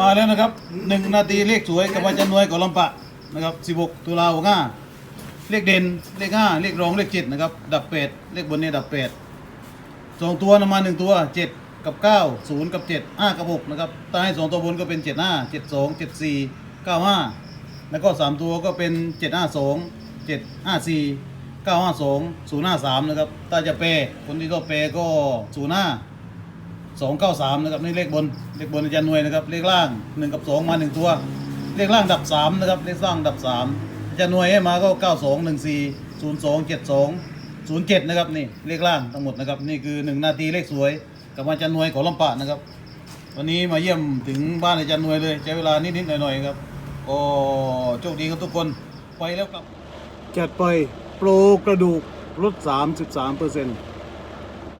มาแล้วนะครับหนึ่งนาทีเลขสวยกับอาจารย์นวยกับลำปะนะครับสิบหกตุลาหกห้าเลขเด่นเลขห้าเลขรองเลขเจ็ดนะครับดับเป็ดเลขบนเนี่ยดับเป็ดสองตัวนำมาหนึ่งตัวเจ็ดกับเก้าศูนย์กับเจ็ดห้ากับหกนะครับถ้าให้สองตัวบนก็เป็นเจ็ดห้าเจ็ดสองเจ็ดสี่เก้าห้าแล้วก็สามตัวก็เป็นเจ็ดห้าสองเจ็ดห้าสี่เก้าห้าสองศูนย์ห้าสามนะครับถ้าจะเปย์คนที่ต้องเปย์ก็ศูนย์ห้า สองเก้าสามนะครับนี่เลขบนเลขบนอาจารย์หน่วยนะครับเลขล่างหนึ่งกับสองมาหนึ่งตัว เลขล่างดับสามนะครับเลขล่างดับสามอาจารย์หน่วยให้มาก็เก้าสองหนึ่งสี่ศูนย์สองเจ็ดสองศูนย์เจ็ดนะครับนี่เลขล่างทั้งหมดนะครับนี่คือหนึ่งนาทีเลขสวย กับอาจารย์หน่วยของลำปะนะครับ วันนี้มาเยี่ยมถึงบ้านอาจารย์หน่วยเลยใช้เวลานิดๆหน่อยๆครับก็โชคดีครับทุกคนไปแล้วครับจัดไปโปรกระดูกลด 33%เปอร์เซ็นต์